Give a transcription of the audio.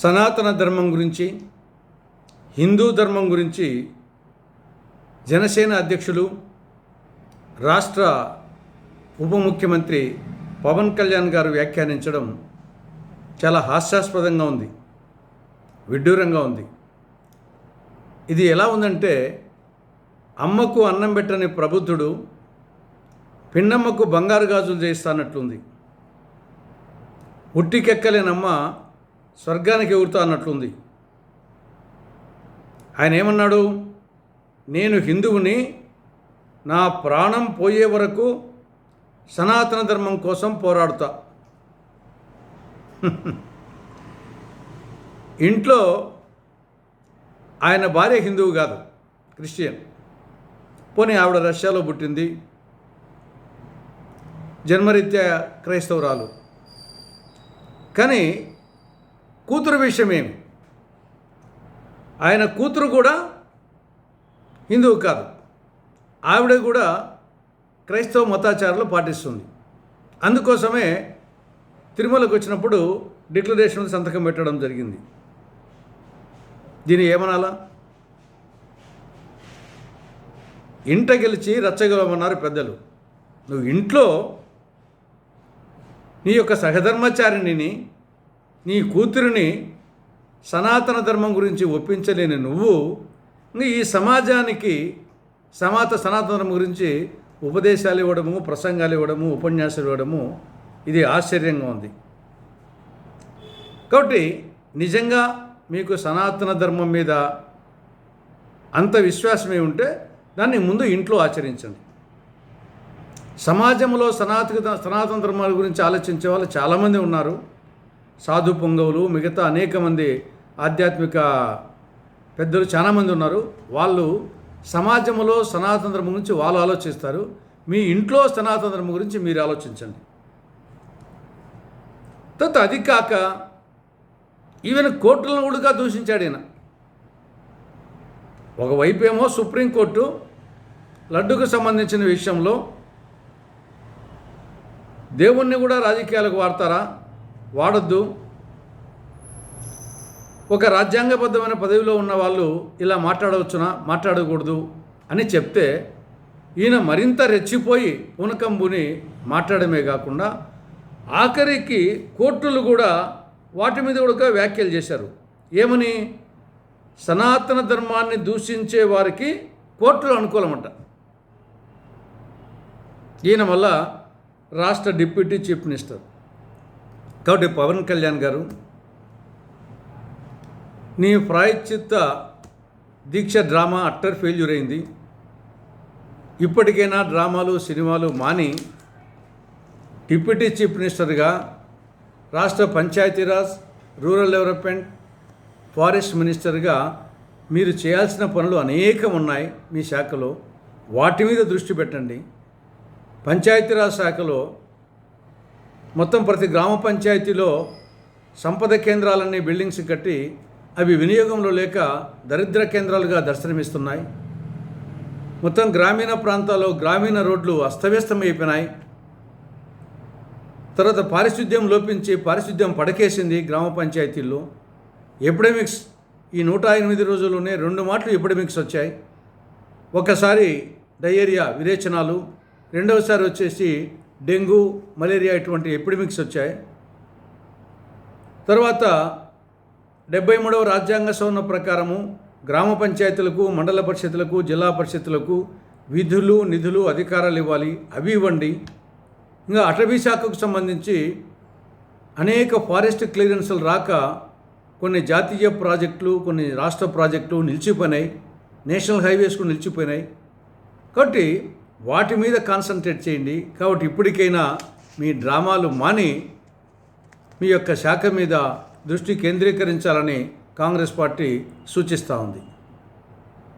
సనాతన ధర్మం గురించి హిందూ ధర్మం గురించి జనసేన అధ్యక్షులు రాష్ట్ర ఉప ముఖ్యమంత్రి పవన్ కళ్యాణ్ గారు వ్యాఖ్యానించడం చాలా హాస్యాస్పదంగా ఉంది విడ్డూరంగా ఉంది. ఇది ఎలా ఉందంటే అమ్మకు అన్నం పెట్టని ప్రబుద్ధుడు పిన్నమ్మకు బంగారు గాజులు చేస్తానట్లుంది ఉట్టికెక్కలేనమ్మ స్వర్గానికి ఎగురుతా అన్నట్లుంది. ఆయన ఏమన్నాడు? నేను హిందువుని నా ప్రాణం పోయే వరకు సనాతన ధర్మం కోసం పోరాడుతా. ఇంట్లో ఆయన భార్య హిందువు కాదు క్రిస్టియన్. పోనీ ఆవిడ రష్యాలో పుట్టింది. జన్మరీత్యా క్రైస్తవురాలు. కానీ కూతురు విషయం ఏమి ఆయన కూతురు కూడా హిందువు కాదు. ఆవిడ కూడా క్రైస్తవ మతాచారాలు పాటిస్తుంది. అందుకోసమే తిరుమలకు వచ్చినప్పుడు డిక్లరేషన్ సంతకం పెట్టడం జరిగింది. దీన్ని ఏమనాలా? ఇంట గెలిచి రచ్చగలమన్నారు పెద్దలు. నువ్వు ఇంట్లో నీ యొక్క సహధర్మచారిణిని నీ కూతురిని సనాతన ధర్మం గురించి ఒప్పించలేని నువ్వు ఈ సమాజానికి సమాత సనాతన ధర్మం గురించి ఉపదేశాలు ఇవ్వడము ప్రసంగాలు ఇవ్వడము ఉపన్యాసాలు ఇవ్వడము ఇది ఆశ్చర్యంగా ఉంది. కాబట్టి నిజంగా మీకు సనాతన ధర్మం మీద అంత విశ్వాసమే ఉంటే దాన్ని ముందు ఇంట్లో ఆచరించండి. సమాజంలో సనాతన సనాతన ధర్మాల గురించి ఆలోచించే వాళ్ళు చాలామంది ఉన్నారు. సాధు పొంగవులు మిగతా అనేక మంది ఆధ్యాత్మిక పెద్దలు చాలామంది ఉన్నారు. వాళ్ళు సమాజంలో సనాతన ధర్మం గురించి వాళ్ళు ఆలోచిస్తారు. మీ ఇంట్లో సనాతన ధర్మం గురించి మీరు ఆలోచించండి. తర్వాత అది కాక ఈవెన్ కోర్టులను కూడా దూషించాడు ఈయన. ఒకవైపు ఏమో సుప్రీంకోర్టు లడ్డుకు సంబంధించిన విషయంలో దేవుణ్ణి కూడా రాజకీయాలకు వాడతారా? వాడొద్దు. ఒక రాజ్యాంగబద్ధమైన పదవిలో ఉన్న వాళ్ళు ఇలా మాట్లాడవచ్చునా? మాట్లాడకూడదు అని చెప్తే ఈయన మరింత రెచ్చిపోయి పూనకంబుని మాట్లాడమే కాకుండా ఆఖరికి కోర్టులు కూడా వాటి మీద కూడా వ్యాఖ్యలు చేశారు. ఏమని? సనాతన ధర్మాన్ని దూషించే వారికి కోర్టులు అనుకూలమంట. ఈయన వల్ల రాష్ట్ర డిప్యూటీ చీఫ్ మినిస్టర్. కాబట్టి పవన్ కళ్యాణ్ గారు నీ ప్రాయశ్చిత్త దీక్ష డ్రామా అట్టర్ ఫెయిల్యూర్ అయింది. ఇప్పటికైనా డ్రామాలు సినిమాలు మాని డిప్యూటీ చీఫ్ మినిస్టర్గా రాష్ట్ర పంచాయతీరాజ్ రూరల్ డెవలప్మెంట్ ఫారెస్ట్ మినిస్టర్గా మీరు చేయాల్సిన పనులు అనేకం ఉన్నాయి మీ శాఖలో. వాటి మీద దృష్టి పెట్టండి. పంచాయతీరాజ్ శాఖలో మొత్తం ప్రతి గ్రామ పంచాయతీలో సంపద కేంద్రాలన్నీ బిల్డింగ్స్ కట్టి అవి వినియోగంలో లేక దరిద్ర కేంద్రాలుగా దర్శనమిస్తున్నాయి. మొత్తం గ్రామీణ ప్రాంతాల్లో గ్రామీణ రోడ్లు అస్తవ్యస్తమైపోయినాయి. తర్వాత పారిశుద్ధ్యం లోపించి పారిశుద్ధ్యం పడకేసింది గ్రామ పంచాయతీల్లో. ఎపిడమిక్స్ ఈ నూట ఎనిమిది రోజుల్లోనే రెండు మాటలు ఎపిడమిక్స్ వచ్చాయి. ఒకసారి డయేరియా విరేచనాలు రెండవసారి వచ్చేసి డెంగ్యూ మలేరియా ఇటువంటి ఎపిడమిక్స్ వచ్చాయి. తర్వాత డెబ్బై మూడవ రాజ్యాంగ సవరణ ప్రకారము గ్రామ పంచాయతీలకు మండల పరిషత్లకు జిల్లా పరిషత్తులకు విధులు నిధులు అధికారాలు ఇవ్వాలి. అవి ఇవ్వండి. ఇంకా అటవీ శాఖకు సంబంధించి అనేక ఫారెస్ట్ క్లియరెన్సులు రాక కొన్ని జాతీయ ప్రాజెక్టులు కొన్ని రాష్ట్ర ప్రాజెక్టులు నిలిచిపోయినాయి. నేషనల్ హైవేస్కు నిలిచిపోయినాయి. కాబట్టి వాటి మీద కాన్సన్ట్రేట్ చేయండి. కాబట్టి ఇప్పటికైనా మీ డ్రామాలు మాని మీ యొక్క శాఖ మీద దృష్టి కేంద్రీకరించాలని కాంగ్రెస్ పార్టీ సూచిస్తూ ఉంది.